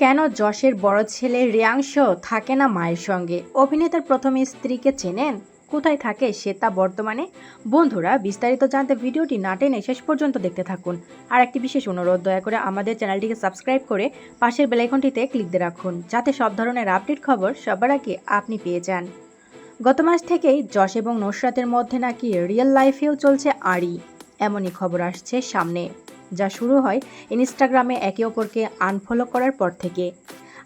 কেন যশের বড় ছেলে রিয়াংশ থাকে না মায়ের সঙ্গে? অভিনেতার প্রথম স্ত্রীকে চেনেন? কোথায় থাকে সে তা বর্তমানে? বন্ধুরা, বিস্তারিত জানতে ভিডিওটি না টেনে শেষ পর্যন্ত দেখতে থাকুন। আর একটি বিশেষ অনুরোধ, দয়া করে আমাদের চ্যানেলটিকে সাবস্ক্রাইব করে পাশের বেলাইকনটিতে ক্লিক দিয়ে রাখুন, যাতে সব ধরনের আপডেট খবর সবার আগে আপনি পেয়ে যান। গত মাস থেকেই যশ এবং নুসরাতের মধ্যে নাকি রিয়েল লাইফেও চলছে আড়ি। এমনই খবর আসছে সামনে। যা শুরু হয় ইনস্টাগ্রামে একে অপরকে আনফলো করার পর থেকে।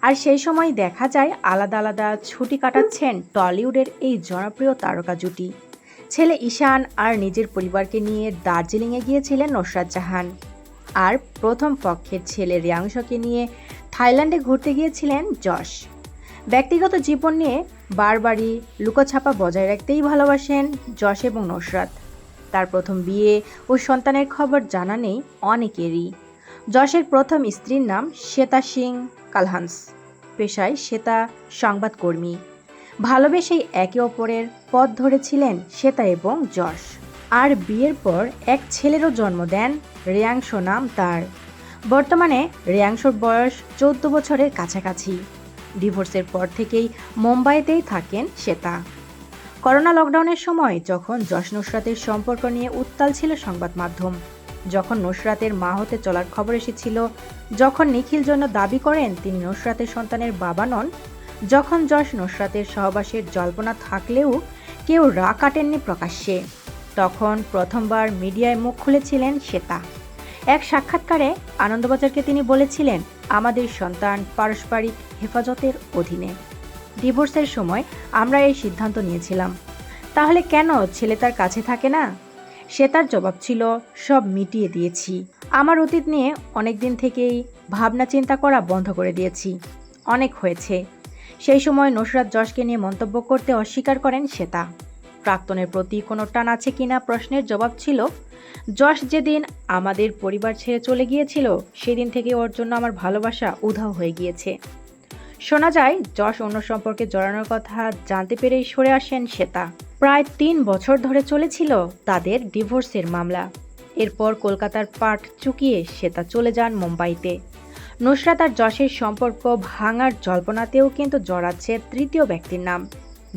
আর সেই সময় দেখা যায় আলাদা আলাদা ছুটি কাটাচ্ছেন টলিউডের এই জনপ্রিয় তারকা জুটি। ছেলে ঈশান আর নিজের পরিবারকে নিয়ে দার্জিলিংয়ে গিয়েছিলেন নসরাত জাহান। আর প্রথম পক্ষের ছেলে রিয়াংশকে নিয়ে থাইল্যান্ডে ঘুরতে গিয়েছিলেন যশ। ব্যক্তিগত জীবন নিয়ে বারবারই লুকোছাপা বজায় রাখতেই ভালোবাসেন যশ এবং নসরাত। তার প্রথম বিয়ে ও সন্তানের খবর জানা নেই অনেকেরই। যশের প্রথম স্ত্রীর নাম শ্বেতা সিং কালহান্স। পেশায় শ্বেতা সংবাদকর্মী। ভালোবেসেই একে অপরের পথ ধরেছিলেন শ্বেতা এবং যশ। আর বিয়ের পর এক ছেলেরও জন্ম দেন রেয়াংশ নাম তার। বর্তমানে রেয়াংশর বয়স চৌদ্দ বছরের কাছাকাছি। ডিভোর্সের পর থেকেই মুম্বাইতেই থাকেন শ্বেতা। করোনা লকডাউনের সময় যখন যশ নুসরাতের সম্পর্ক নিয়ে উত্তাল ছিল সংবাদ মাধ্যম, যখন নুসরাতের মা হতে চলার খবর এসেছিল, যখন নিখিল জন্য দাবি করেন তিনি নুসরাতের সন্তানের বাবা নন, যখন যশ নুসরাতের সহবাসের জল্পনা থাকলেও কেউ রা কাটেননি প্রকাশ্যে, তখন প্রথমবার মিডিয়ায় মুখ খুলেছিলেন শ্বেতা। এক সাক্ষাৎকারে আনন্দবাজারকে তিনি বলেছিলেন, আমাদের সন্তান পারস্পরিক হেফাজতের অধীনে। ডিভোর্সের সময় আমরা এই সিদ্ধান্ত নিয়েছিলাম। তাহলে কেন ছেলে তার কাছে থাকে না? সে তার জবাব ছিল, সব মিটিয়ে দিয়েছি। আমার অতীত নিয়ে অনেক দিন থেকেই ভাবনা চিন্তা করা বন্ধ করে দিয়েছি। অনেক হয়েছে। সেই সময় নসরাত যশকে নিয়ে মন্তব্য করতে অস্বীকার করেন শ্বেতা। প্রাক্তনের প্রতি কোনো টান আছে কিনা প্রশ্নের জবাব ছিল যশ যেদিন আমাদের পরিবার ছেড়ে চলে গিয়েছিল, সেদিন থেকে ওর জন্য আমার ভালোবাসা উধাও হয়ে গিয়েছে। শোনা যায়, যশ অন্য সম্পর্কে জড়ানোর কথা জানতে পেরেই সরে আসেন শ্বেতা। প্রায় তিন বছর ধরে চলেছিল তাদের ডিভোর্সের মামলা। এরপর কলকাতার পাট চুকিয়ে শ্বেতা চলে যান মুম্বাইতে। নুসরাত আর যশের সম্পর্ক ভাঙার জল্পনাতেও কিন্তু জড়াচ্ছে তৃতীয় ব্যক্তির নাম,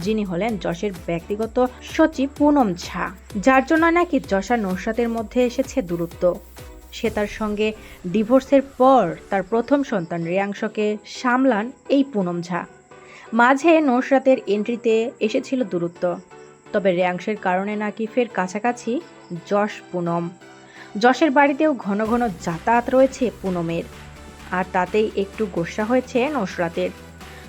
যিনি হলেন যশের ব্যক্তিগত সচিব পুনম ঝা, যার জন্য নাকি যশ আর নুসরাতের মধ্যে এসেছে দূরত্ব। সে তার সঙ্গে ডিভোর্সের পর তার প্রথম সন্তান রেয়াংশকে সামলান এই পুনম ঝা। মাঝে নৌসরাতের এন্ট্রিতে এসেছিল দূরত্ব, তবে রেয়াংশের কারণে নাকি ফের কাছাকাছি যশ পুনম। যশের বাড়িতেও ঘন ঘন যাতায়াত রয়েছে পুনমের, আর তাতেই একটু গোসা হয়েছে নসরাতের।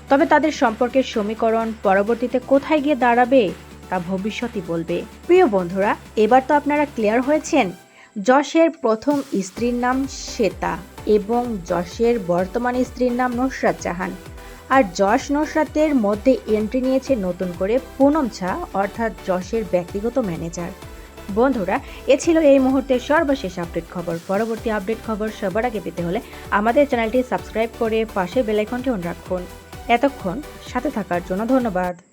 তবে তাদের সম্পর্কের সমীকরণ পরবর্তীতে কোথায় গিয়ে দাঁড়াবে তা ভবিষ্যতই বলবে। প্রিয় বন্ধুরা, এবার তো আপনারা ক্লিয়ার হয়েছেন যশের প্রথম স্ত্রীর নাম শ্বেতা এবং যশের বর্তমান স্ত্রীর নাম নসরাত জাহান। আর যশ নসরাতের মধ্যে এন্ট্রি নিয়েছে নতুন করে পুনম ঝা, অর্থাৎ যশের ব্যক্তিগত ম্যানেজার বন্ধুরা, এ ছিল এই মুহূর্তের সর্বশেষ আপডেট খবর। পরবর্তী আপডেট খবর সবার আগে পেতে হলে আমাদের চ্যানেলটি সাবস্ক্রাইব করে পাশে বেলাইকনটি অন রাখুন। এতক্ষণ সাথে থাকার জন্য ধন্যবাদ।